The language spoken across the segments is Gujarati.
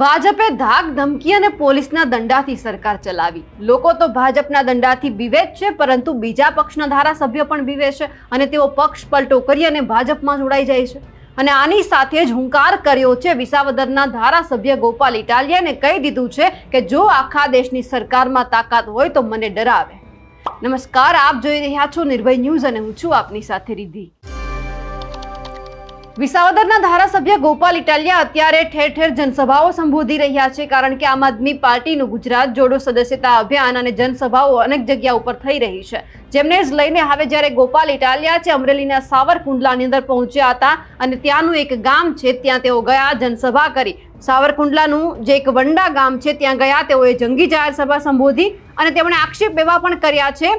ભાજપે ધાક ધમકી અને પોલીસના દંડાથી સરકાર ચલાવી. લોકો તો ભાજપના દંડાથી જ છે, પરંતુ બીજા પક્ષના ધારાસભ્ય પણ બીવે છે અને તેઓ પક્ષ પલટો કરી અને ભાજપમાં જોડાઈ જાય છે. અને આની સાથે જ હુંકાર કર્યો છે વિસાવદરના ધારાસભ્ય ગોપાલ ઇટાલિયાને કહી દીધું છે કે જો આખા દેશની સરકારમાં તાકાત હોય તો મને ડરાવે. નમસ્કાર, આપ જોઈ રહ્યા છો નિર્ભય ન્યૂઝ અને હું છું આપની સાથે રિદ્ધિ. વિસાવદરના ધારાસભ્ય ગોપાલ ઇટાલિયા અત્યારે ઠેર ઠેર જનસભાઓ સંબોધી રહ્યા છે, કારણ કે આમ આદમી પાર્ટીનું ગુજરાત જોડો સદસ્યતા અભિયાન અને જનસભાઓ અનેક જગ્યા ઉપર થઈ રહી છે. જેમને જ લઈને હવે જ્યારે ગોપાલ ઇટાલિયા છે, અમરેલીના સાવરકુંડલાની અંદર પહોંચ્યા હતા અને ત્યાંનું એક ગામ છે, ત્યાં તેઓ ગયા, જનસભા કરી. સાવરકુંડલાનું જે એક વંડા ગામ છે, ત્યાં ગયા, તેઓએ જંગી જાહેર સભા સંબોધી અને તેમણે આક્ષેપ એવા પણ કર્યા છે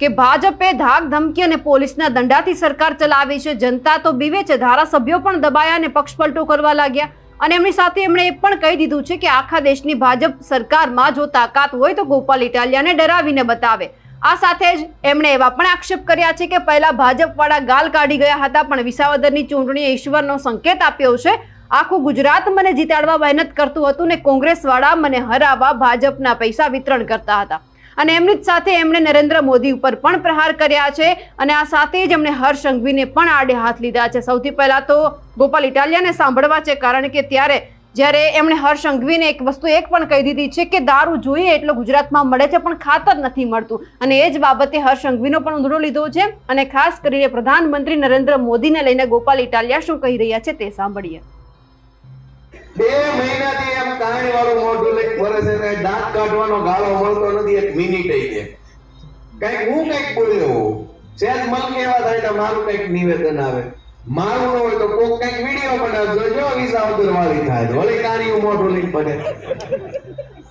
કે ભાજપે ધાક ધમકી અને પોલીસના દંડાથી સરકાર ચલાવી છે. જનતા તો બીવે છે. ધારાસભ્યો પણ દબાયા અને પક્ષપલટો કરવા લાગ્યા. અને એમની સાથે એમણે એ પણ કહી દીધું છે કે આખા દેશની ભાજપ સરકારમાં જો તાકાત હોય તો ગોપાલ ઇટાલિયાને ડરાવીને બતાવે. આ સાથે જ એમણે એવા પણ આક્ષેપ કર્યા છે કે પહેલા ભાજપવાળા ગાલ કાઢી ગયા હતા, પણ વિસાવદરની ચૂંટણીએ ઈશ્વરનો સંકેત આપ્યો છે. આખું ગુજરાત મને જીતાડવા મહેનત કરતું હતું ને કોંગ્રેસવાળા મને હરાવવા ભાજપના પૈસા વિતરણ કરતા હતા. અને એમની જ સાથે એમણે નરેન્દ્ર મોદી ઉપર પણ પ્રહાર કર્યા છે અને આ સાથે જ એમણે હર્ષ સંઘવીને પણ આડે હાથ લીધા છે. સૌથી પહેલા તો ગોપાલ ઇટાલિયાને સાંભળવા છે, કારણ કે ત્યારે જ્યારે એમણે હર્ષ સંઘવીને એક વસ્તુ એક પણ કહી દીધી છે કે દારૂ જોઈએ એટલો ગુજરાતમાં મળે છે, પણ ખાતર નથી મળતું. અને એ જ બાબતે હર્ષ સંઘવીનો પણ ઉધડો લીધો છે અને ખાસ કરીને પ્રધાનમંત્રી નરેન્દ્ર મોદીને લઈને ગોપાલ ઇટાલિયા શું કહી રહ્યા છે તે સાંભળીએ. બે મહિનાથી એમ કાણી વાળું મોઢું લઈ ફરે છે ને દાંત કાઢવાનો ગાળો મળતો નથી, એક મિનિટ કંઈક હું કંઈક બોલ્યો. સહેજ મન એવા થાય તો મારું કંઈક નિવેદન આવે. મારું હોય તો કોક કંઈક વીડિયો બનાવજો જો વિસાવદર વાળી થાય વળી કાણી મોઢું લઈ પડે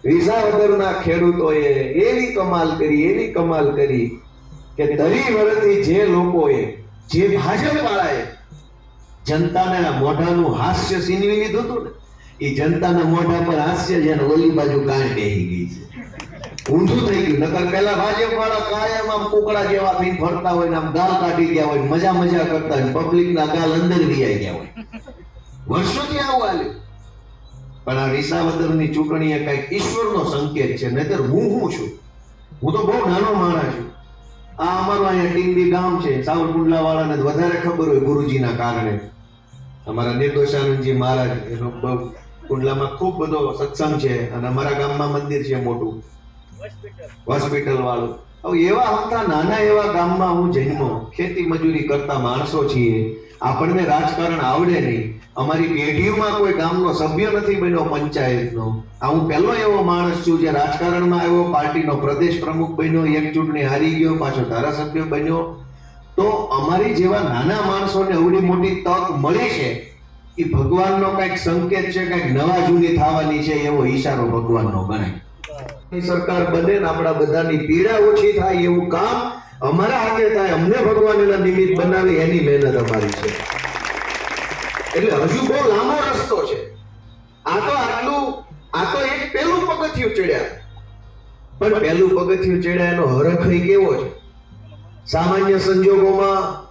વિસાવદરના ખેડૂતોએ એવી કમાલ કરી, એવી કમાલ કરી કે દરી વર્ષથી જે લોકોએ, જે ભાજપ વાળાએ જનતાના મોઢાનું હાસ્ય સીનવી લીધું હતું ને એ જનતાના મોઢા પર હાસ્ય છે અને ઓલી બાજુ કાંઈ બેહી ગઈ છે. ઊંધું થઈ ગયું. નકર પેલા ભાજપ વાળા કાયમ આમ કુકડા જેવા થઈ ફરતા હોય ને આમ ગાલ કાઢી ગયા હોય, મજા મજા કરતા હોય પબ્લિક ના ગાલ અંદર વિયાઈ ગયા હોય. વર્ષોથી આવું હાલ્યું પણ આ વિસાવદરની ચૂંટણી એ કંઈક ઈશ્વરનો સંકેત છે. નહીતર હું હું છું? હું તો બહુ નાનો માણસ છું. આ અમારું અહીંયા ટીંબી ગામ છે. સાવરકુંડલા વાળાને વધારે ખબર હોય ગુરુજીના કારણે. અમારા નિર્દોષાનંદજી મહારાજ, એનો બહુ કુંડલામાં ખૂબ બધો સત્સંગ છે અને અમારા ગામમાં મંદિર છે મોટું. હોસ્પિટલ. વાળું. હવે એવા હતા નાના એવા ગામમાં હું જન્મો. ખેતી મજૂરી કરતા માણસો છીએ. આપણને રાજકારણ આવડે નહીં. અમારી પેઢીઓમાં કોઈ ગામનો સભ્ય નથી બન્યો પંચાયતનો. આ હું પહેલો એવો માણસ છું જે રાજકારણમાં આવ્યો પાર્ટીનો પ્રદેશ પ્રમુખ બન્યો એક ચૂંટણી હારી ગયો પાછો ધારાસભ્ય બન્યો. તો અમારી જેવા નાના માણસોને એવડી મોટી તક મળી છે. એ ભગવાનનો કંઈક સંકેત છે, કંઈક નવા જૂની થવાની છે, એવો ઈશારો ભગવાનનો ગણાય. સરકાર બને ને આપણા બધાની પીડા ઓછી થાય એવું કામ અમારા હાથે થાય. અમને ભગવાન એના નિમિત્ત બનાવે, એની મહેનત અમારી છે. એટલે હજુ બહુ લાંબો રસ્તો છે. આ તો આટલું, આ તો એક પહેલું પગથિયું ચડ્યા. પણ પહેલું પગથિયું ચડ્યા એનો હરખ કેવો છે? સામાન્ય સંજોગોમાં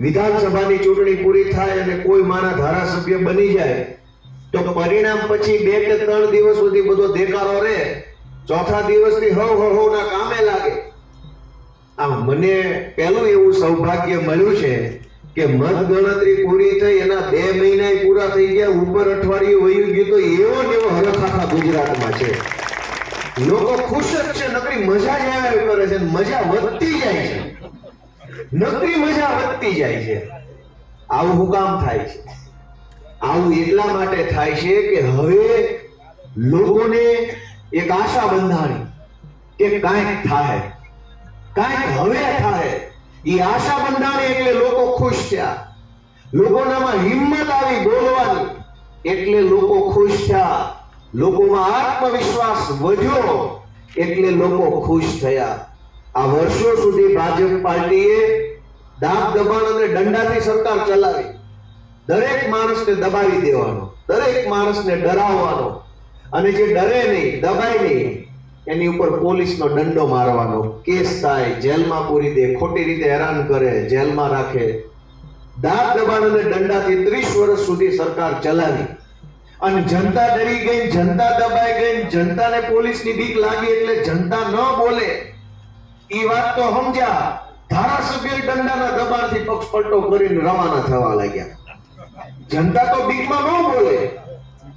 વિધાનસભાની ચૂંટણી પૂરી થાય અને કોઈ મારા ધારાસભ્ય બની જાય, તો પરિણામ પછી બે કે ત્રણ દિવસ સુધી બધો દેખાડો રહે. ચોથા દિવસથી હવ હવ ના કામે લાગે. આ મને પહેલું એવું સૌભાગ્ય મળ્યું છે કે મત ગણતરી પૂરી થઈ, એના બે મહિના પૂરા થઈ ગયા, ઉપર અઠવાડિયું વયું ગયું તો એવો ને એવો હરખ ગુજરાતમાં છે. લોકો ખુશ જ છે, નકરી મજા જ આવ્યા કરે છે મજા વધતી જાય છે. નકરી મજા વધતી જાય છે. આવું હું કામ થાય છે. આવું એટલા માટે થાય છે કે હવે લોકોને એક આશા બંધાણી કે કાંઈક થાય. કાંઈક હવે થાય. એ આશા બંધાણી એટલે લોકો ખુશ થયા. લોકોનામાં હિંમત આવી બોલવાની એટલે લોકો ખુશ થયા. લોકોમાં આત્મવિશ્વાસ વધ્યો એટલે લોકો ખુશ થયા. આ વર્ષો સુધી ભાજપ પાર્ટીએ દાબ દબાણ અને દંડાથી સરકાર ચલાવી. દરેક માણસને દબાવી દેવાનો, દરેક માણસને ડરાવવાનો. અને જે ડરે નહીં, દબાય નહીં, એની ઉપર પોલીસનો દંડો મારવાનો. કેસ થાય, જેલમાં પૂરી દે, ખોટી રીતે હેરાન કરે, જેલમાં રાખે. દાબ દબાણ અને દંડાથી ત્રીસ વર્ષ સુધી સરકાર ચલાવી. અને જનતા ડરી ગઈ, જનતા દબાઈ ગઈ, જનતાને પોલીસની બીક લાગી એટલે જનતા ન બોલે. ઈ વાત તો સમજ્યા. ધારાસભ્ય દંડાના દબાણથી પક્ષ પલટો કરીને રવાના થવા લાગ્યા. જનતા તો બીકમાં ન બોલે.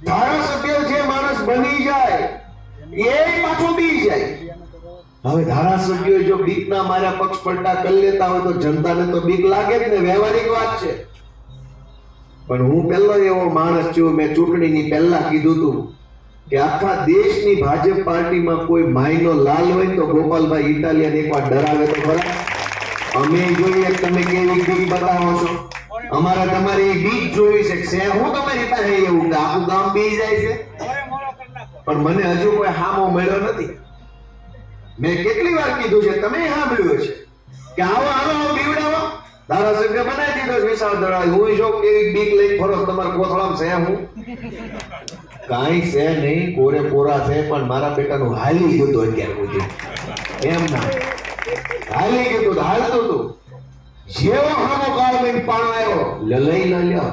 ધારાસભ્ય જે માણસ બની જાય, એ પાછો બી જાય. હવે ધારાસભ્યો જો બીકના માર્યા પક્ષ પલટા કરી લેતા હોય તો જનતાને તો બીક લાગે જ ને, વ્યવહારિક વાત છે. પણ હું પહેલો એવો માણસ છું, મેં ચૂંટણીની પહેલા કીધું હતું કે આખા દેશની ભાજપ પાર્ટીમાં કોઈ માયનો લાલ હોય તો ગોપાલભાઈ ઇટાલિયન એકવાર ડરાવે તો ખરા. અમે જોઈએ તમે કેવી બીક બતાવો છો. અમારે તમારી એ બીક જોઈ છે છે હું તમારી પાસે એવું કે આખું ગામ બી જાય છે. પણ મને હજુ કોઈ હામો મળ્યો નથી. મેં કેટલી વાર કીધું છે તમે સાંભળ્યું છે કે આવો આવો આવો બીવડાવો. ધારાસભ્ય બનાવી દીધો વિશાળ દળાઈ હું જો કેવી બીક લઈ ફરો તમારે કોથળામાં છે હું? કાંઈ છે નહીં, કોરે કોરા છે, પણ મારા બેટાનું હાલી ગયું હતું અત્યાર સુધી. એમ ના. હાલી ગયું હતું હાલતું હતું જેવો હામો કાળ લઈને પાણો આવ્યો લઈ લો લ્યો.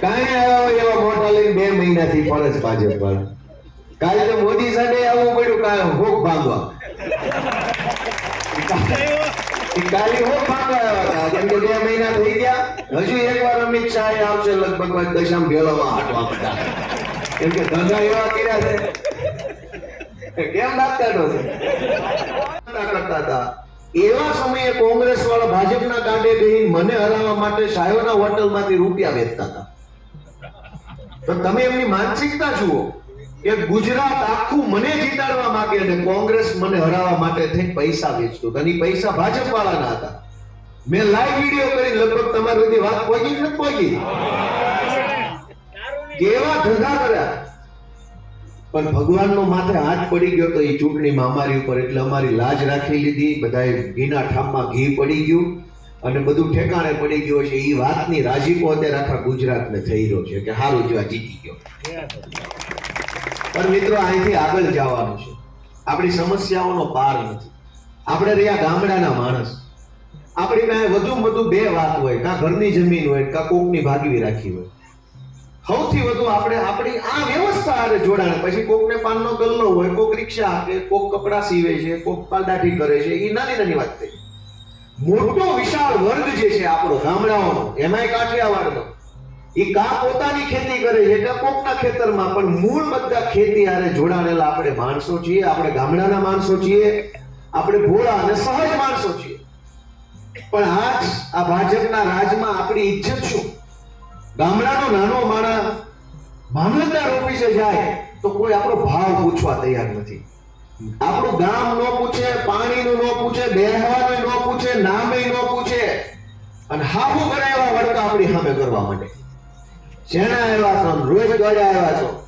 કાંઈ આવ્યો એવા મોટા લઈને બે મહિનાથી છે ભાજપ પર કાલે તો મોદી સાહેબે આવવું પડ્યું, કાંઈ હોક ભાંગવા. કાલે હોક પાકવાયા કેમ કે બે મહિના થઈ ગયા. હજુ એકવાર અમિત શાહ આવશે લગભગ દશામ ભેળવવા હાટવા બધા. કેમ કે ધંધા એવા કર્યા છે. કેમ દાંત કાઢો કરતા હતા. એવા સમયે કોંગ્રેસ વાળા ભાજપના કાંડે બેહી મને હરાવવા માટે સાયોના હોટલમાંથી રૂપિયા વેચતા હતા. તો તમે એમની માનસિકતા જુઓ. કે ગુજરાત આખું મને જીતાડવા માંગે અને કોંગ્રેસ મને હરાવવા માટે થઈ પૈસા વેચતું અને પૈસા ભાજપ વાળાના હતા. મેં લાઈવ વીડિયો કરી લગભગ તમારી બધી વાત પહોંચી નથી પહોંચી કેવા ધંધા કર્યા? પણ ભગવાનનો માથે હાથ પડી ગયો તો એ ચૂંટણીમાં અમારી ઉપર એટલે અમારી લાજ રાખી લીધી. બધાએ ઘીના ઠામમાં ઘી પડી ગયું અને બધું ઠેકાણે પડી ગયું છે એ વાતની રાજીપો અત્યારે આખા ગુજરાતને થઈ રહ્યો છે કે હારું જો જીતી ગયો. પણ મિત્રો, અહીંથી આગળ જવાનું છે. આપણી સમસ્યાઓનો પાર નથી. આપણે રહ્યા ગામડાના માણસ. આપણી પાસે વધુ વધુ બે વાત હોય, કાં ઘરની જમીન હોય, કાં કોકની ભાગવી રાખી હોય. સૌથી વધુ આપણે આપણી આ વ્યવસ્થા આરે જોડાણ, પછી કોકને પાનનો ગલ્લો હોય, કોક રિક્ષા આપે, કોક કપડાં સીવે છે, કોક પાલદાઠી કરે છે એ નાની નાની વાત થઈ. મોટો વિશાળ વર્ગ જે છે આપણો ગામડાઓનો, એમાંય કાઠિયાવાડનો એ કા પોતાની ખેતી કરે છે કા કોકના ખેતરમાં, પણ મૂળ બધા ખેતી હારે જોડાણેલા આપણે માણસો છીએ, આપણે ગામડાના માણસો છીએ, આપણે ભોળા અને સહજ માણસો છીએ. પણ આજ આ ભાજપના રાજમાં આપણી ઇજ્જત શું? ગામડાનો નાનો માણસ મામલતદાર ઓફિસે જાય, તો કોઈ આપણો ભાવ પૂછવા તૈયાર નથી. આપણું ગામ ન પૂછે, પાણીનું ન પૂછે, બેહવાનું ન પૂછે નામે ન પૂછે. અને હાફું એવા વળકા આપણી સામે કરવા માંડે. શેના આવ્યા છો રોજ ગાડા આવ્યા છો.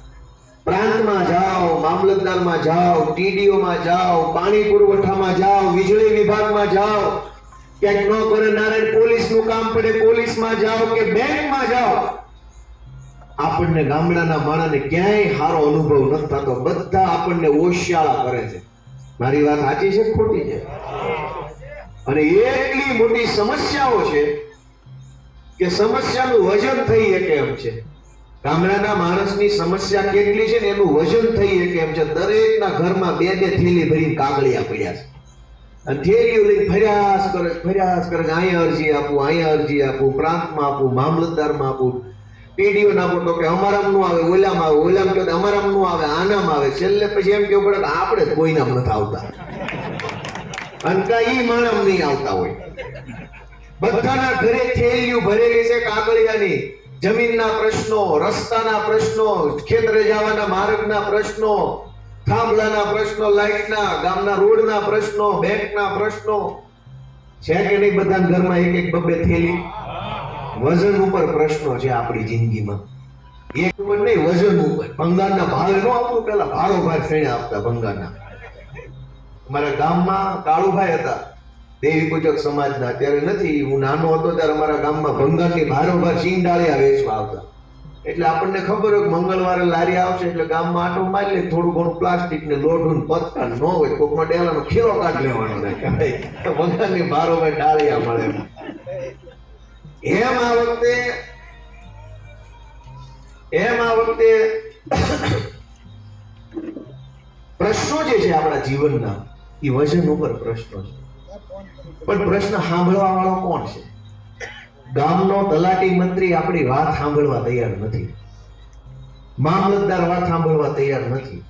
પ્રાંતમાં જાઓ, મામલતદારમાં જાઓ, ટીડીઓમાં જાઓ, પાણી પુરવઠામાં જાઓ, વીજળી વિભાગમાં જાઓ. ક્યાંક ન કરે નારાયણ પોલીસનું કામ પડે, પોલીસમાં જાઓ કે બેંકમાં જાઓ. આપણને ગામડાના માણસને ક્યાંય સારો અનુભવ નથી થતો. બધા આપણને ઓશિયાળા કરે છે. મારી વાત સાચી છે ખોટી છે? અને એટલી મોટી સમસ્યાઓ છે કે સમસ્યાનું વજન થઈ શકે એમ છે. ગામડાના માણસની સમસ્યા કેટલી છે ને એનું વજન થઈ શકે એમ છે. દરેકના ઘરમાં બે બે થેલી ભરીને કાગળિયા પડ્યા છે. અને થેલીઓ લઈને ફર્યાસ કરે ફર્યાસ કરે અહીંયા અરજી આપું અહીંયા અરજી આપું, પ્રાંતમાં આપું, મામલતદારમાં આપું. પીડીઓ ના તો કે અમારામાં નું આવે, ઓલામાં આવે, ઓલામાં તો અમારામાં નું આવે, આનામાં આવે. છેલ્લે પછી એમ કેવું પડે કે આપણે જ કોઈનામ નથી આવતા. અને કાંઈ માણમ નહીં આવતા હોય. બધાના ઘરે થેલીઓ ભરેલી છે કાગળિયાની. જમીનના પ્રશ્નો, રસ્તાના પ્રશ્નો, ખેતરે જવાના માર્ગના પ્રશ્નો, થાંભલાના પ્રશ્નો, લાઇટના, ગામના રોડના પ્રશ્નો, બેંકના પ્રશ્નો. છે કે નહીં બધાના ઘરમાં એક એક બબ્બે થેલી? વજન ઉપર પ્રશ્નો છે આપણી જિંદગીમાં. એક ઉપર નહીં, વજન ઉપર. ભંગારના ભાવે નો આપવું પેલા ભારો ભાર શ્રેણી આપતા ભંગારના? અમારા ગામમાં કાળુભાઈ હતા. દેવી પૂજક સમાજના. અત્યારે નથી. હું નાનો હતો ત્યારે અમારા ગામમાં ભંગારની ભારોભાર સિંગડાળિયા વેચવા આવતા. એટલે આપણને ખબર હોય મંગળવારે લારી આવશે એટલે ગામમાં આટો મારી લે, થોડું ઘણું પ્લાસ્ટિક ને લોઢું ને પત્તા ન હોય કોકનો ડેલાનો ખીલો કાઢ લેવાનો ભંગારની ભારોભાર ડાળિયા મળે. એમ આ વખતે, એમ આ વખતે પ્રશ્નો જે છે આપણા જીવનના, એ વજન ઉપર પ્રશ્નો છે. પણ પ્રશ્ન સાંભળવા વાળો કોણ છે? ગામનો તલાટી મંત્રી આપણી વાત સાંભળવા તૈયાર નથી. મામલતદાર વાત સાંભળવા તૈયાર નથી.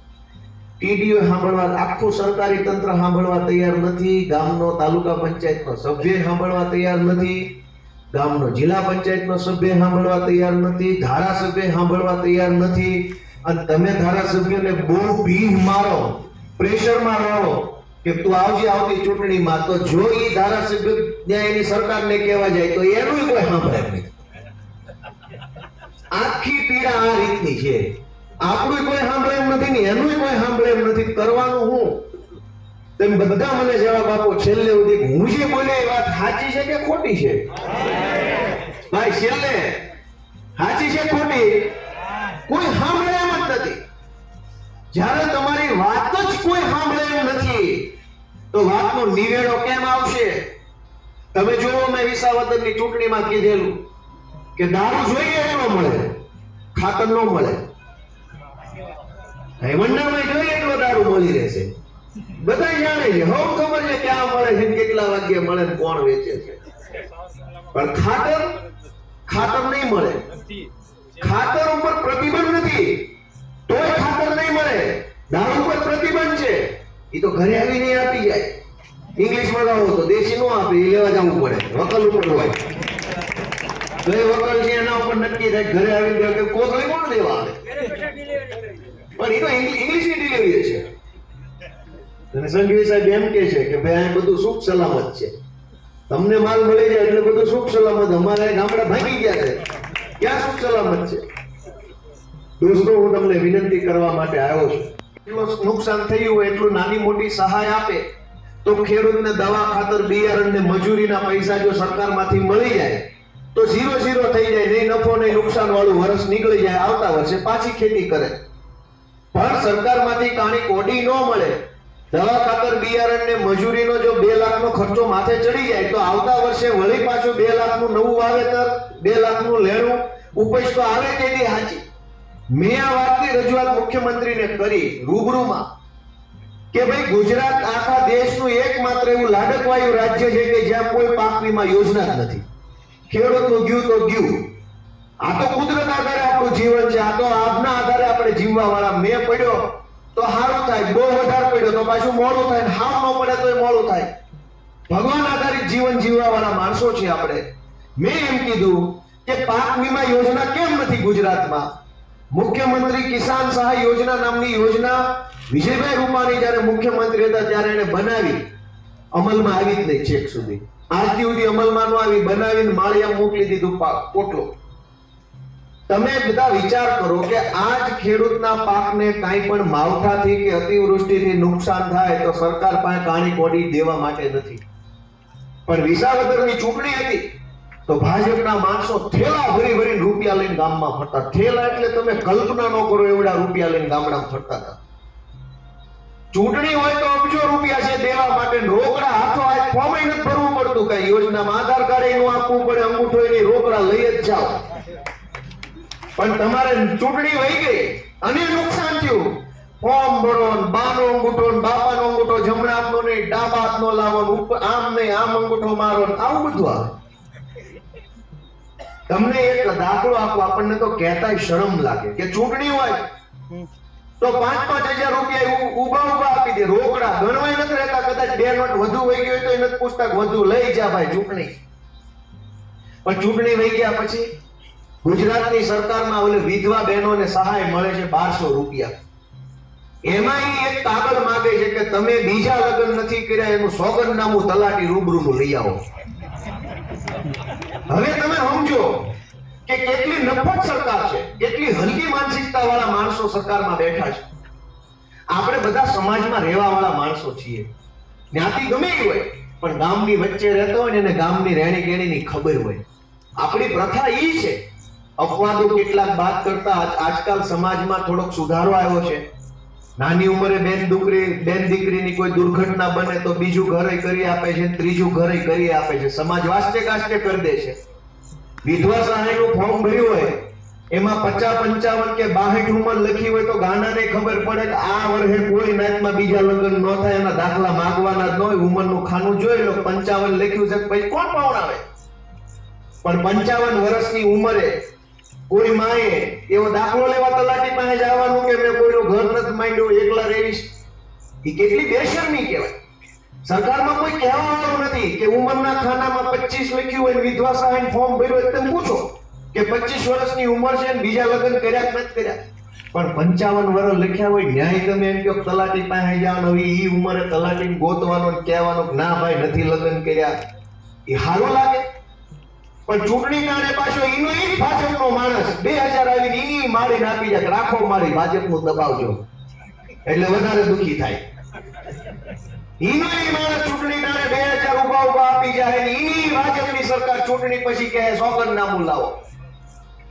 ટીડીઓ સાંભળવા, આખું સરકારી તંત્ર સાંભળવા તૈયાર નથી. ગામનો તાલુકા પંચાયતનો સભ્ય સાંભળવા તૈયાર નથી. ગામનો જિલ્લા પંચાયતનો સભ્ય સાંભળવા તૈયાર નથી. ધારાસભ્ય સાંભળવા તૈયાર નથી. અને તમે ધારાસભ્યને બહુ ભીખ મારો, પ્રેશરમાં રહો. કે તું આવજે આવતી ચૂંટણીમાં તો જો એ ધારાસભ્ય ત્યાં એની સરકારને કહેવા જાય તો એનું કોઈ સાંભળે નહીં. આખી પીડા આ રીતની છે. આપણું કોઈ સાંભળે એમ નથી ને એનું કોઈ સાંભળે એમ નથી. કરવાનું હું? તમે બધા મને જવાબ આપો, છેલ્લે સુધી હું જે બોલે એ વાત સાચી છે કે ખોટી છે? ભાઈ, છેલ્લે. સાચી છે ખોટી? કોઈ સાંભળે એમ જ નથી. જ્યારે તમારી વાત જ કોઈ સાંભળે એમ નથી તો વાતનો નિવેડો કેમ આવશે? તમે જુઓ, મેં વિસાવદરની ચૂંટણીમાં કીધેલું કે દારૂ જોઈએ ન મળે, ખાતર ન મળે. હેમંડામાં જોઈએ એટલો દારૂ મળી રહેશે. બધા જાણે છે, હવ ખબર છે ક્યાં મળે છે કેટલા વાગ્યે મળે કોણ વેચે છે. પણ ખાતર ખાતર નહીં મળે. ખાતર ઉપર પ્રતિબંધ નથી. તોય ખાતર નહીં મળે. દારૂ ઉપર પ્રતિબંધ છે. એ તો ઘરે આવીને આપી જાય. ઇંગ્લિશમાં ગાવો તો દેશી નો આપે એ લેવા જવું પડે. વકલ ઉપર હોય. કઈ વકલ છે એના ઉપર નક્કી થાય ઘરે આવીને કે કોથળી કોણ દેવા આવે? પણ એ તો ઇંગ્લિશની ડિલિવરી છે. અને સંઘવી સાહેબ એમ કે છે કે ભાઈ, આ બધું સુખ સલામત છે. તમને માલ મળી જાય એટલે બધું સુખ સલામત. અમારે ગામડા ભાગી ગયા છે. ક્યાં સુખ સલામત છે? દોસ્તો, હું તમને વિનંતી કરવા માટે આવ્યો છું. નુકસાન થયું હોય, એટલું નાની મોટી સહાય આપે, તો ખેડૂતને દવા ખાતર, બિયારણ ને મજૂરીના પૈસા જો સરકારમાંથી મળી જાય, તો ઝીરો ઝીરો થઈ જાય, નહીં નફો, નહીં નુકસાન વાળું વર્ષ નીકળી જાય, આવતા વર્ષે પાછી ખેતી કરે. પણ સરકારમાંથી કાણી કોડી ન મળે. દવા ખાતર, બિયારણ ને મજૂરીનો જો બે લાખનો ખર્ચો માથે ચડી જાય, તો આવતા વર્ષે વળી પાછું બે લાખનું નવું વાવેતર, બે લાખનું લેણું, ઉપજ તો આવે તેની હાચી. મેં આ વાતની રજૂઆત મુખ્યમંત્રીને કરી રૂબરૂમાં કે ભાઈ ગુજરાત આખા દેશનું એકમાત્ર એવું લાડકવાયું રાજ્ય છે કે જ્યાં કોઈ પાક વીમા યોજના જ નથી. ખેડૂતનું ગયું તો ગયું. આ તો કુદરત આધારે આપણું જીવન છે, આ તો આજના આધારે આપણે જીવવા વાળા મેં પડ્યો તો સારું થાય, બહુ વધારે પડ્યો તો પાછું મોડું થાય હાવ ન પડે તો મોડું થાય. ભગવાન આધારિત જીવન જીવવા વાળા માણસો છે આપણે. મેં એમ કીધું કે પાક વીમા યોજના કેમ નથી ગુજરાતમાં? મુખ્યમંત્રી કિસાન સહાય યોજના નામની યોજના વિજયભાઈ રૂપાણી જ્યારે મુખ્યમંત્રી હતા ત્યારે એને બનાવી, અમલમાં આવી જ નહીં છેક સુધી. આજથી સુધી અમલમાં ન આવી, બનાવીને માળિયા મોકલી દીધું પાક, પોટલો. તમે બધા વિચાર કરો કે આજ ખેડૂતના પાકને કાંઈ પણ માવઠાથી કે અતિવૃષ્ટિથી નુકસાન થાય તો સરકાર પાસે કાણી કોડી દેવા માટે નથી. પણ વિસાવદરની ચૂંટણી હતી. તો ભાજપના માણસો થેલા ભરી ભરીને રૂપિયા લઈને ગામમાં ફરતા. થેલા એટલે તમે કલ્પના ન કરો એવડા રૂપિયા લઈને ગામડામાં ફરતા હતા. ચૂંટણી હોય તો અબજો રૂપિયા છે દેવા માટે રોકડા હાથો હાથ ફોર્મ ભરવું પડતું. કઈ યોજનામાં આધાર કાર્ડ એનું આપવું પડે, અંગૂઠો એની રોકડા લઈ જ જાઓ. પણ તમારે ચૂંટણી વહી ગઈ. અને નુકસાન થયું. ફોર્મ ભરો બાનો અંગૂઠો બાપાનો અંગૂઠો જમણા હાથનો નહીં, ડાબા હાથનો લાવો ઉપર, આમ નહીં, આમ અંગૂઠો મારો આવું બધું આવે. તમને એક દાખલો આપો આપણને તો કહેતાય શરમ લાગે કે ચૂંટણી હોય તો પાંચ પાંચ હજાર રૂપિયા ઊભા ઊભા આપી દે રોકડા ગણવાય નથી રહેતા કદાચ બે નોટ વધુ વહી ગયો તો એ નથી પૂછતા વધુ લઈ જા ભાઈ ચૂંટણી. પણ ચૂંટણી વહી ગયા પછી ગુજરાતની સરકારમાં ઓલે વિધવા બહેનોને સહાય મળે છે બારસો રૂપિયા. એમાં એક કાગળ માંગે છે કે તમે બીજા લગ્ન નથી કર્યા એનું સોગંદનામું તલાટી રૂબરૂનું લઈ આવો. હવે તમે સમજો કે કેટલી નફત સરકાર છે, કેટલી હલકી માનસિકતા વાળા માણસો સરકારમાં બેઠા છે. આપણે બધા સમાજમાં રહેવા વાળા માણસો છીએ. જ્ઞાતિ ગમે હોય, પણ ગામની વચ્ચે રહેતો હોય ને એને ગામની રહેણી કેણીની ખબર હોય. આપણી પ્રથા એ છે. અપવાદો કેટલાક બાદ કરતા આજકાલ સમાજમાં થોડોક સુધારો આવ્યો છે. નાની ઉંમરે બેન દીકરી, બેન દીકરીની કોઈ દુર્ઘટના બને તો બીજું ઘરે કરી આપે છે, ત્રીજું ઘરે કરી આપે છે. સમાજ વાસ્તે કાસ્તે કરી દે છે. વિધવા સહાયનું ફોર્મ ભર્યું હોય, એમાં પચાસ પંચાવન કે બાહીઠ ઉંમર લખી હોય તો ગાનાને ખબર પડે કે આ વર્ષે કોઈ મેચમાં બીજા લગ્ન ન થાય, એના દાખલા માંગવાના જ ન હોય, ઉંમરનું ખાનું જોઈ લો, પંચાવન લખ્યું છે, પછી કોણ પાવડાવે? પણ પંચાવન વર્ષની ઉંમરે કોઈ માએ એવો દાખલો લેવા તલાટી પાસે જવાનું કે મેં કોઈનું ઘર નથી માંડ્યું, એકલા રહીશ? એ કેટલી બેશરમી કહેવાય. સરકારમાં કોઈ કહેવાવાળું નથી કે ઉંમરના ખાનામાં 25 લખ્યું હોય વિધવા સહાય ફોર્મ ભર્યું હોય તમે પૂછો કે 25 વર્ષની ઉંમર છે બીજા લગ્ન કર્યા કે નથી કર્યા? પણ 55 વર્ષ લખ્યા હોય ન્યાય તમે એમ કહો તલાટી પાસે જવાનો હવે ઈ ઉંમરે તલાટીને ગોતવાનો કહેવાનો ના ભાઈ નથી લગ્ન કર્યા. એ સારું લાગે. પણ ચૂંટણી નાડે પાછો એનો એ જ ભાજપનો માણસ બે હજાર આવીને એની મારીને આપી જાય રાખો મારી ભાજપનું દબાવજો એટલે વધારે દુઃખી થાય. એનો એ માણસ ચૂંટણી નાડે બે હજાર ઊભા ઊભા આપી જાય ને ઈની ભાજપની સરકાર ચૂંટણી પછી કહે, સોગંદનામું લાવો.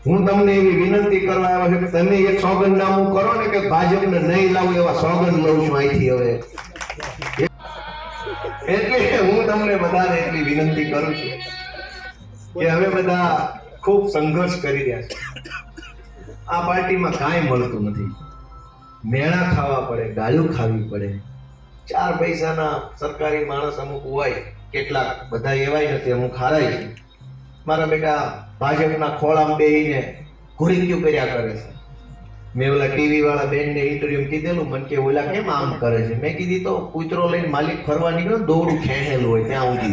હું તમને એવી વિનંતી કરવા આવ્યો છું કે તમે એક સોગંદનામું કરો ને કે ભાજપને નહીં લાવું એવા સોગંદ લઉં છું અહીંથી હવે. એટલે હું તમને બધાને એટલી વિનંતી કરું છું. કે હવે બધા ખૂબ સંઘર્ષ કરી રહ્યા છે. આ પાર્ટીમાં કાંઈ મળતું નથી. મેળા ખાવા પડે ગાળું ખાવી પડે. ચાર પૈસાના સરકારી માણસ અમુક હોય, કેટલાક બધા એવાય નથી, અમુક હારાય છે. મારા બેટા ભાજપના ખોળામાં બેહીને ઘુરીક્યું કર્યા કરે છે? મેં ઓલા ટીવી વાળા બેનને ઇન્ટરવ્યુ કીધેલું, મને કે ઓલા કેમ આમ કરે છે? મેં કીધી, તો કૂતરો લઈને માલિક ફરવા નીકળ્યો દોરું ખેંચેલું હોય ત્યાં સુધી.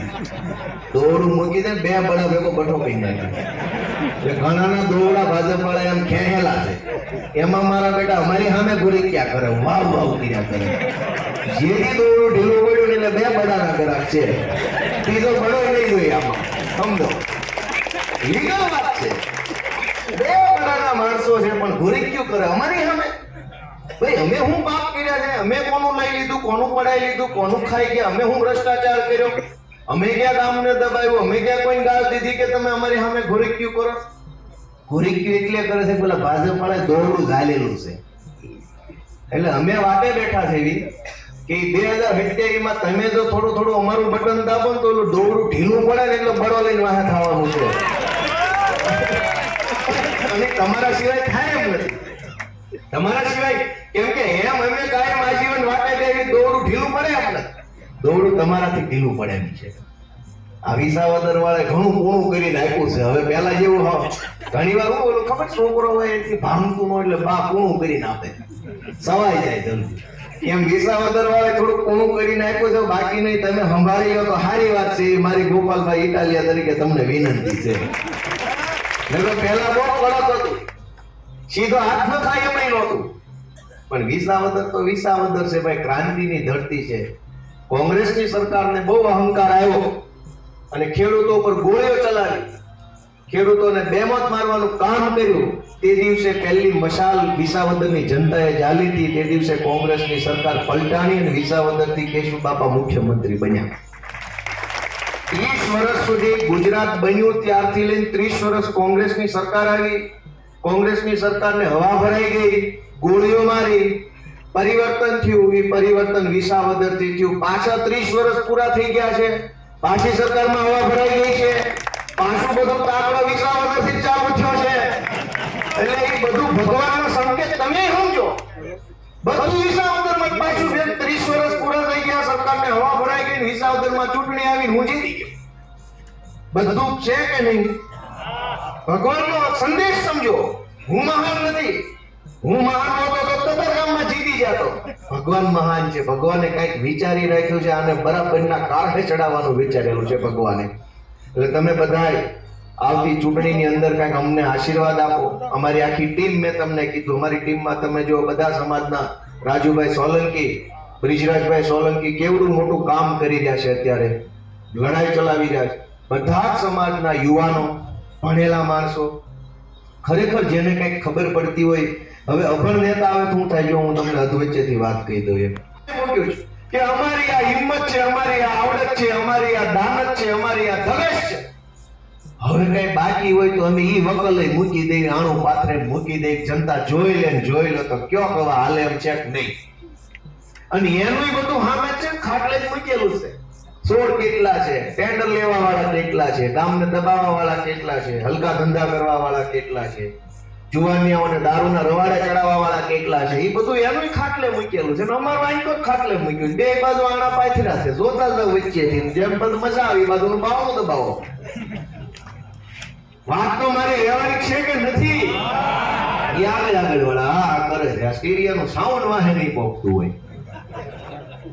દોરું મૂકી દે બે બધા ભેગો બઠો કરી નાખે. એટલે ઘણાના દોરડા ભાજપ વાળા એમ ખેંચેલા છે. એમાં મારા બેટા અમારી સામે ગુરી ક્યાં કરે, વાવ વાવ કર્યા કરે. જેથી દોરડું ઢીલું પડ્યું ને એટલે બે બડાના ગરાક છે. ત્રીજો બડો નહીં જોઈએ આમાં. સમજો? વાત છે. માણસો છે, પણ ઘોરી ક્યુ કરે? અમારી સામે? ભાઈ, અમે હું પાપ કર્યા છે? અમે કોનું લઈ લીધું? કોનું પડાઈ લીધું? કોનું ખાઈ ગયા? અમે હું ભ્રષ્ટાચાર કર્યો? અમે ક્યાં ગામને દબાવ્યું? અમે ક્યાં કોઈ ગાળ દીધી કે તમે અમારી સામે ઘોરી ક્યુ કરો? ઘોરી ક્યુ એટલે કરે છે પેલા ભાજપ વાળા દોરડું ઝાલેલું છે. એટલે અમે વાટે બેઠા છે એવી. કે બે હજાર સિત્તેરમાં તમે જો થોડું થોડું અમારું બટન દાબો તો ઓલું દોરડું ઢીલું પડે ને એટલે બળો લઈને વાહે થવાનું છે. અને તમારા સિવાય થાય એમ નથી. તમારા સિવાય, કેમ કે એમ અમે કાયમ આજીવન વાટે બેસી દોરડું ઢીલું પડે આપણે દોરડું તમારાથી ઢીલું પડે એમ છે. આ વિસાવદર વાળે ઘણું પૂર્ણ કરીને આપ્યું છે. હવે પહેલા જેવું, હા. ઘણી વાર હું બોલું, ખબર છોકરો હોય એથી ભાંગતું નો એટલે બા પૂર્ણ કરીને આપે. સવાઈ જાય જલ્દી. એમ વિસાવદર વાળે થોડું પૂર્ણ કરીને આપ્યું છે. બાકી નહીં, તમે સંભાળી લો તો સારી વાત છે. મારી ગોપાલભાઈ ઇટાલિયા તરીકે તમને વિનંતી છે. નહીં તો પહેલા બહુ કડક હતું. સીધો હાથ ન થાય નહીં નહોતું. પણ વિસાવદર તો વિસાવદર છે ભાઈ, ક્રાંતિની ધરતી છે. કોંગ્રેસની સરકારને બહુ અહંકાર આવ્યો અને ખેડૂતો ઉપર ગોળીઓ ચલાવી. ખેડૂતોને બેમત મારવાનું કામ કર્યું. તે દિવસે પહેલી મશાલ વિસાવદરની જનતાએ જાલી હતી. તે દિવસે કોંગ્રેસની સરકાર પલટાણી અને વિસાવદરથી કેશુ બાપા મુખ્યમંત્રી બન્યા. ત્રીસ વર્ષ સુધી ગુજરાત બન્યું, ત્યારથી લઈને ત્રીસ વર્ષ કોંગ્રેસની સરકાર આવી. કોંગ્રેસની સરકારને હવા ભરાઈ ગઈ, ગોળીઓ મારી. પરિવર્તન થયું, એ પરિવર્તન વિસાવદરથી થયું. પાછા ત્રીસ વર્ષ પૂરા થઈ ગયા છે. પાછી સરકારમાં હવા ભરાઈ ગઈ છે. પાછું બધું તાકડો વિસાવદરથી ચાલુ થયો છે. એટલે એ બધું ભગવાનનો સંકેત તમે સમજો. બધું વિસાવદરમાં જ પાછું છે. ત્રીસ વર્ષ પૂરા થઈ ગયા, સરકારને હવા ભરાઈ ગઈ ને ચૂંટણી આવી હું જીતી બધું છે કે નહીં? ભગવાનનો સંદેશ સમજો. હું મહાન નથી. હું મહાન હોતો તો કબરગામમાં જીતી જતો. ભગવાન મહાન છે. ભગવાને કંઈક વિચારી રાખ્યું છે, આને બરાબરના કાંઠે ચડાવવાનું વિચારેલું છે ભગવાને. એટલે તમે બધાય આવતી ચૂંટણીની અંદર કંઈક અમને આશીર્વાદ આપો. અમારી આખી ટીમ મેં તમને કીધું. અમારી ટીમમાં તમે જો બધા સમાજના રાજુભાઈ સોલંકી, બ્રિજરાજભાઈ સોલંકી કેવડું મોટું કામ કરી રહ્યા છે અત્યારે. લડાઈ ચલાવી રહ્યા છે. બધા જ સમાજના યુવાનો ભણેલા માણસો. ખરેખર જેને કંઈક ખબર પડતી હોય, હવે અભણ નેતા આવે હું થાય જો હું તમને અધવચ્ચેથી વાત કહી દઉં એમ. કે અમારી આ હિંમત છે, અમારી આ આવડત છે, અમારી આ દાનત છે, અમારી આ ધગશ છે. હવે કઈ બાકી હોય તો અમે ઈ વકલે મૂકી દઈ આણું પાત્રે મૂકી દઈ જનતા જોઈ લે જોઈ લે તો કયો કવા હાલે એમ છે કે નહીં? અને એનું બધું હામે છે ખાટલે જ મૂકેલું છે. સોળ કેટલા છે? ટેન્ડર લેવા વાળા કેટલા છે? ગામને દબાવવા વાળા કેટલા છે? હલકા ધંધા કરવા વાળા કેટલા છે? જુવાનિયાઓને દારૂના રવાડે ચડાવવા વાળા કેટલા છે? એ બધું એનું ખાટલે મૂકેલું છે. અમારું અહીં તો ખાટલે મૂક્યું. બે બાજુ આણા પાથરા છે. જોતા જ વચ્ચેથી. જેમ બધું મજા આવી એ બાજુનું બાવણું દબાવો. વાત તો મારી વ્યવહારિક છે કે નથી? યાદ આગળ વાળા, આ કરે છે. આ સ્ટીરિયાનું સાઉન્ડ વાહે નહીં પોકતું હોય.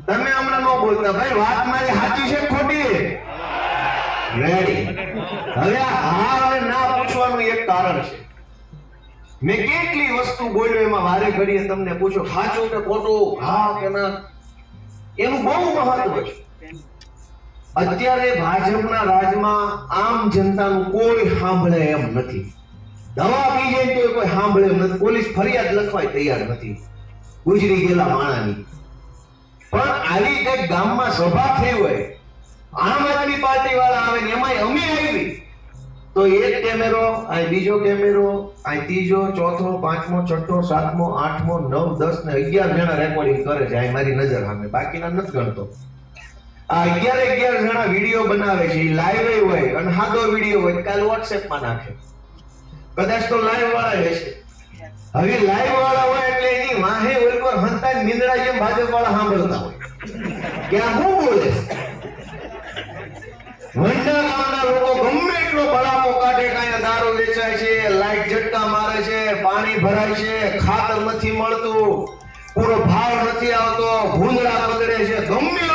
તમે હમણાં ન બોલતા. ભાઈ, વાત મારી સાચી છે ખોટી? રેડી હવે હા અને ના પૂછવાનું એક કારણ છે. મેં કેટલી વસ્તુ બોલ્યો એમાં વારે ઘડીએ તમને પૂછો, સાચું કે ખોટું? હા કે ના? એનું બહુ મહત્વ છે. અત્યારે ભાજપના રાજમાં આમ જનતાનું કોઈ સાંભળે એમ નથી. દવા પી જાય તો કોઈ સાંભળે એમ નથી. પોલીસ ફરિયાદ લખવાય તૈયાર નથી. ગુજરી ગયેલા માણાની. પણ આવી કંઈક ગામમાં સભા થઈ હોય, આમ આદમી પાર્ટી વાળા આવે ને એમાંય અમે આવી. તો એક કેમેરો, આ બીજો કેમેરો, આ ત્રીજો, ચોથો, પાંચમો, છઠ્ઠો, સાતમો, આઠમો, નવ, દસ ને અગિયાર જણા રેકોર્ડિંગ કરે છે. આ મારી નજર સામે. બાકીના નથી ગણતો. આ અગિયાર અગિયાર જણા વીડિયો બનાવે છે લાઈવ હોય. અને હાદો વીડિયો હોય, કાલ વોટ્સએપમાં નાખે. કદાચ તો લાઈવ વાળા રહેશે હવે લાઈવ વાળા હોય એટલે એની વાહે ઓલી પર હંતા નિંદડા જેમ ભાજપ વાળા સાંભળતા હોય. કે આ હું બોલે વંડા ગામના લોકો ગમે એટલો બળાપો કાઢે કાંઈ દારૂ વેચાય છે, લાઈટ ઝટકા મારે છે, પાણી ભરાય છે, ખાતર નથી મળતું, પૂરો ભાવ નથી આવતો, ભૂંદડા બગડે છે, ગમે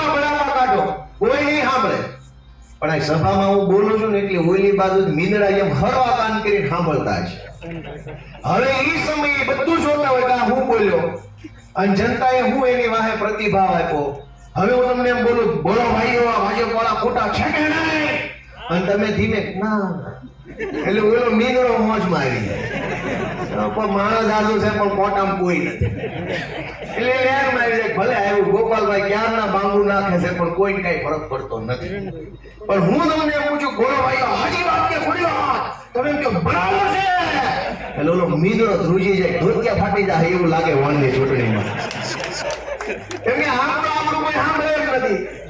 કાઢો કોઈ નહીં સાંભળે. પણ આ સભામાં હું બોલું છું ને એટલે ઓલી બાજુ મીંદડા જેમ હરવા કાન કરીને સાંભળતા છે હવે એ સમયે બધું જોતા હોય કે હું બોલ્યો? અને જનતાએ હું એની વાહે પ્રતિભાવ આપ્યો? હવે હું તમને એમ બોલું, બોલો ભાઈઓ ભાજપ વાળા ખોટા છે કે નહીં? અને તમે ધીમે. ના. એટલે ઓલો મીંદડો મોજ મારી જાય પણ માણસ આજુ છે, પણ કોટામાં કોઈ નથી. એટલે એમ મારી જાય, ભલે આવ્યું, ગોપાલભાઈ ક્યારના બાંબુ નાખે છે, પણ કોઈ કઈ ફરક પડતો નથી. પણ હું તમને એમ પૂછું ભાઈઓ હાજી વાત કે ખોટી વાત? તમે કે બરાબર છે. એટલે ઓલો મીંદડો ધ્રુજી જાય, ધોતિયા ફાટી જાય, એવું લાગે વણની ચૂંટણીમાં. કેમ કે તો આપણું કોઈ સાંભળે નથી.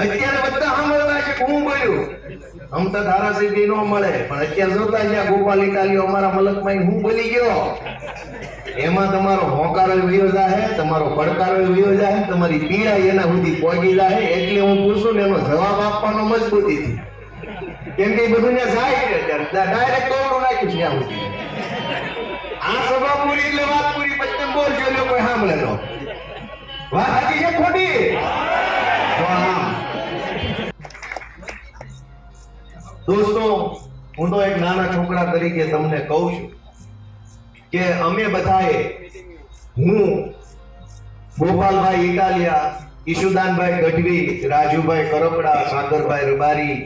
અત્યારે બધા સાંભળતા છે હું બોલ્યું આમ તો ધારાસભ્ય નો મળે, પણ અત્યારે જોતા છે આ ગોપાલ ઇટાલીઓ અમારા મલકમાં હું બોલી ગયો. એમાં તમારો હોકારો વયો જાહે, તમારો પડકારો વયો જાહે, તમારી પીડા એના સુધી પહોંચી જાહે, એટલે હું પૂછું ને એનો જવાબ આપવાનો મજબૂતીથી કેમ કે બધું ત્યાં જાય છે ડાયરેક્ટ તોડું નાખ્યું છે ત્યાં સુધી. આ સભા પૂરી એટલે વાત પૂરી, પછી તમે બોલજો કોઈ સાંભળે નો વાત સાચી છે ખોટી? આમ દોસ્તો, હું તો એક નાના છોકરા તરીકે તમને કહું છું કે અમે બધાએ હું, ગોપાલભાઈ ઇટાલિયા, ઈશુદાનભાઈ ગઢવી, રાજુભાઈ કરપડા સાગરભાઈ રબારી,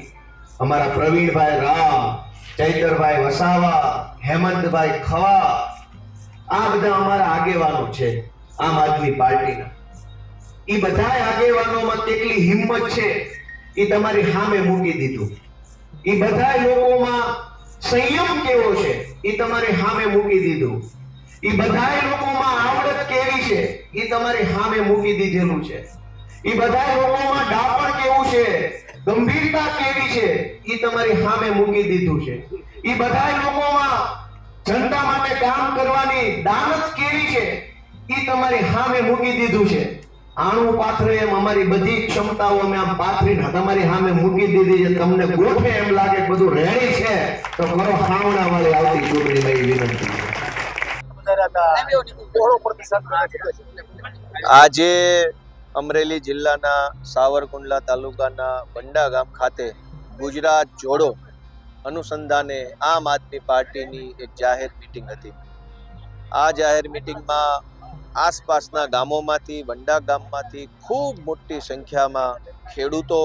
અમારા પ્રવીણભાઈ રામ, ચૈતરભાઈ વસાવા, હેમંતભાઈ ખવા, આ બધા અમારા આગેવાનો છે આમ આદમી પાર્ટીના. એ બધા આગેવાનોમાં કેટલી હિંમત છે એ તમારી સામે મૂકી દીધું. એ બધા લોકોમાં સંયમ કેવો છે? એ તમારે સામે મૂકી દીધું. એ બધા લોકોમાં આવડત કેવી છે? એ તમારે સામે મૂકી દીધેલું છે. એ બધા લોકોમાં ડાપણ કેવું છે? ગંભીરતા કેવી છે? એ તમારી સામે મૂકી દીધું છે. એ બધા લોકોમાં જનતા માટે કામ કરવાની દાનત કેવી છે? એ તમારી સામે મૂકી દીધું છે. આણું પાથરે એમ અમારી બધી ક્ષમતાઓ અમે આમ પાથરીને તમારી સામે મૂકી દીધી છે. તમને ગોઠે એમ લાગે બધું રેડી છે. તો કરો ખાવડા વાળી આવતી ચૂંટણીમાં ભાઈ વિનંતી. આજે અમરેલી જિલ્લાના સાવરકુંડલા તાલુકાના બંડા ગામ ખાતે ગુજરાત જોડો અનુસંધાને આમ આદમી પાર્ટીની એક જાહેર મિટિંગ હતી. આ જાહેર મિટિંગમાં આસપાસના ગામોમાંથી, વંડા ગામમાંથી ખૂબ મોટી સંખ્યામાં ખેડૂતો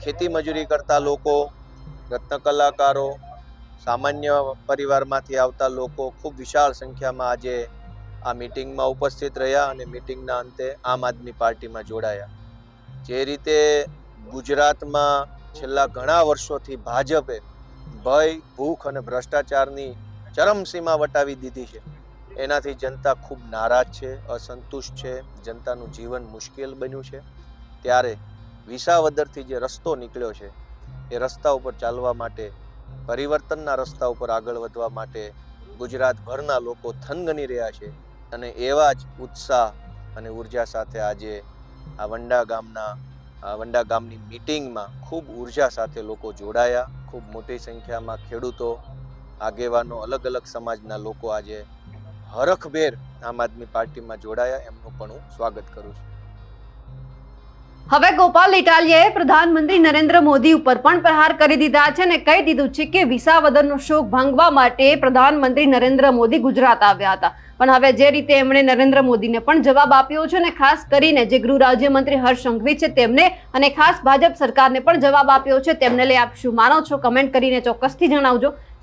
ખેતી મજૂરી કરતા લોકો રત્ન કલાકારો સામાન્ય પરિવારમાંથી આવતા લોકો ખૂબ વિશાળ સંખ્યામાં આજે આ મિટિંગમાં ઉપસ્થિત રહ્યા અને મિટિંગના અંતે આમ આદમી પાર્ટીમાં જોડાયા. જે રીતે ગુજરાતમાં છેલ્લા ઘણા વર્ષોથી ભાજપે ભય, ભૂખ અને ભ્રષ્ટાચારની ચરમસીમા વટાવી દીધી છે. એનાથી જનતા ખૂબ નારાજ છે, અસંતુષ્ટ છે, જનતાનું જીવન મુશ્કેલ બન્યું છે. ત્યારે વિસાવદરથી જે રસ્તો નીકળ્યો છે, એ રસ્તા ઉપર ચાલવા માટે, પરિવર્તનના રસ્તા ઉપર આગળ વધવા માટે ગુજરાતભરના લોકો થનગની રહ્યા છે. અને એવા જ ઉત્સાહ અને ઊર્જા સાથે આજે આ વંડા ગામના વંડા ગામની મિટિંગમાં ખૂબ ઊર્જા સાથે લોકો જોડાયા. ખૂબ મોટી સંખ્યામાં ખેડૂતો, આગેવાનો અલગ અલગ સમાજના લોકો આજે હરખભેર આમ આદમી પાર્ટીમાં જોડાયા, એમનું પણ હું સ્વાગત કરું છું. હવે ગોપાલ ઇટાલિયાએ પ્રધાનમંત્રી નરેન્દ્ર મોદી ઉપર પણ પ્રહાર કરી દીધા છે અને કહી દીધું છે કે વિસાવદરનો શોક ભાંગવા માટે પ્રધાનમંત્રી નરેન્દ્ર મોદી ગુજરાત આવ્યા હતા. પણ હવે જે રીતે એમણે નરેન્દ્ર મોદીને પણ જવાબ આપ્યો છે અને ખાસ કરીને જે ગૃહ રાજ્યમંત્રી હર્ષ સંઘવી છે તેમને અને ખાસ ભાજપ સરકારને પણ જવાબ આપ્યો છે, તેમને લઈ આપ શું માનો છો? કમેન્ટ કરીને ચોક્કસથી જણાવજો.